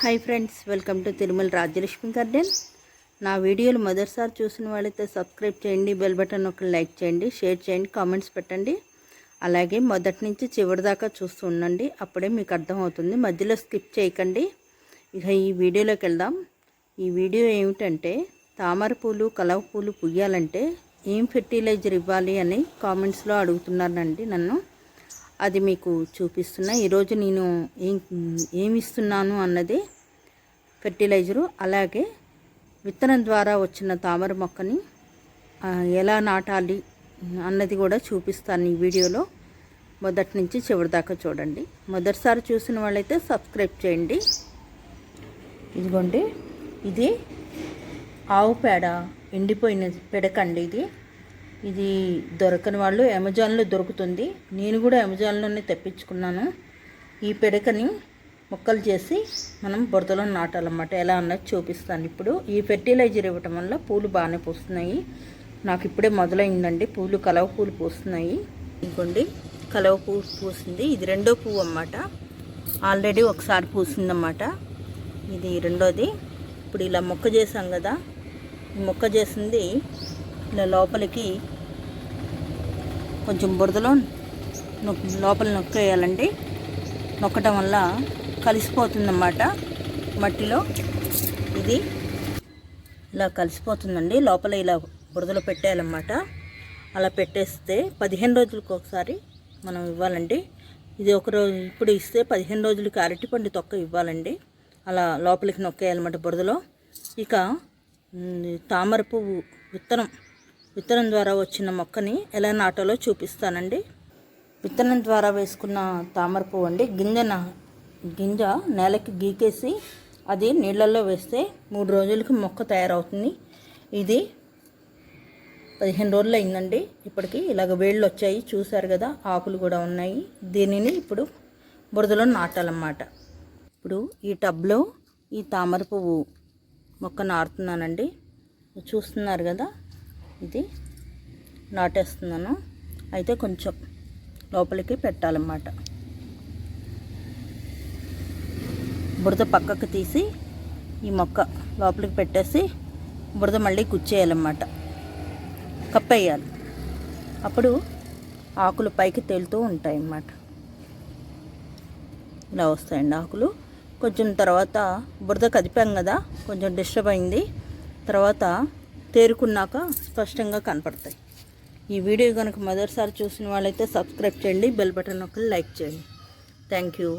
Hi friends welcome to Tirumala Rajyalakshmi garden నా వీడియోలు మొదటిసారి చూసిన వాళ్ళైతే సబ్స్క్రైబ్ చేయండి బెల్ బటన్ ఒక లైక్ చేయండి షేర్ చేయండి కామెంట్స్ పెట్టండి. అలాగే మొదటి నుంచి చివరి దాకా చూస్తూ ఉండండి అప్పుడే మీకు అర్థమవుతుంది. మధ్యలో స్కిప్ చేయకండి. ఇక ఈ వీడియోలోకి వెళ్దాం. ఈ వీడియో ఏమిటంటే తామర పూలు కలవ పూలు పుయ్యాలంటే ఏం ఫెర్టిలైజర్ ఇవ్వాలి అని కామెంట్స్లో అడుగుతున్నారండి నన్ను. అది మీకు చూపిస్తున్నా. ఈరోజు నేను ఏం ఏమి ఇస్తున్నాను అన్నది ఫెర్టిలైజరు. అలాగే విత్తనం ద్వారా వచ్చిన తామర మొక్కని ఎలా నాటాలి అన్నది కూడా చూపిస్తాను ఈ వీడియోలో. మొదటి నుంచి చివరి దాకా చూడండి. మొదటిసారి చూసిన వాళ్ళైతే సబ్స్క్రైబ్ చేయండి. ఇదిగోండి. ఇది ఆవు పేడ ఎండిపోయిన పెడకండి ఇది. ఇది దొరకని వాళ్ళు అమెజాన్లో దొరుకుతుంది. నేను కూడా అమెజాన్లోనే తెప్పించుకున్నాను. ఈ పెడకని ముక్కలు చేసి మనం బురదలో నాటాలన్నమాట. ఎలా అన్నది చూపిస్తాను ఇప్పుడు. ఈ ఫెర్టిలైజర్ ఇవ్వటం వల్ల పూలు బాగానే పూస్తున్నాయి. నాకు ఇప్పుడే మొదలైందండి. పూలు కలవ పూలు పూస్తున్నాయి. ఇంకోండి కలవ పువ్వు పూసింది. ఇది రెండో పువ్వు అన్నమాట. ఆల్రెడీ ఒకసారి పూసిందన్నమాట. ఇది రెండోది. ఇప్పుడు ఇలా మొక్క చేసాం కదా. మొక్క చేసింది ఇలా లోపలికి కొంచెం బురదలో నొక్ లోపల నొక్కేయాలండి. నొక్కటం వల్ల కలిసిపోతుందన్నమాట మట్టిలో. ఇది ఇలా కలిసిపోతుందండి. లోపల ఇలా బురదలో పెట్టేయాలన్నమాట. అలా పెట్టేస్తే పదిహేను రోజులకు ఒకసారి మనం ఇవ్వాలండి. ఇది ఒక రోజు ఇప్పుడు ఇస్తే పదిహేను రోజులకి అరటిపండు తొక్క ఇవ్వాలండి. అలా లోపలికి నొక్కేయాలన్నమాట బురదలో. ఇక తామర పువ్వు విత్తనం విత్తనం ద్వారా వచ్చిన మొక్కని ఎలా నాటాలో చూపిస్తానండి. విత్తనం ద్వారా వేసుకున్న తామర పువ్వు అండి. గింజన గింజ నేలకి గీకేసి అది నీళ్ళల్లో వేస్తే మూడు రోజులకి మొక్క తయారవుతుంది. ఇది పదిహేను రోజులు అయిందండి. ఇప్పటికి ఇలాగ వేళ్ళు వచ్చాయి. చూశారు కదా ఆకులు కూడా ఉన్నాయి. దీనిని ఇప్పుడు బురదలో నాటాలన్నమాట. ఇప్పుడు ఈ టబ్లో ఈ తామర పువ్వు మొక్క నాటుతున్నానండి. చూస్తున్నారు కదా ఇది నాటేస్తున్నాను. అయితే కొంచెం లోపలికి పెట్టాలన్నమాట. బురద పక్కకు తీసి ఈ మొక్క లోపలికి పెట్టేసి బురద మళ్ళీ గుచ్చేయాలన్నమాట. కప్పేయాలి. అప్పుడు ఆకులు పైకి తేలుతూ ఉంటాయి అన్నమాట ఇలా వస్తాయండి ఆకులు. కొంచెం తర్వాత బురద కదిపాం కదా కొంచెం డిస్టర్బ్ అయింది. తర్వాత తేరుకున్నాక స్పష్టంగా కనపడతాయి. ఈ వీడియో కనుక మొదటిసారి చూసిన వాళ్ళైతే సబ్స్క్రైబ్ చేయండి బెల్ బటన్ ఒక లైక్ చేయండి. Thank you.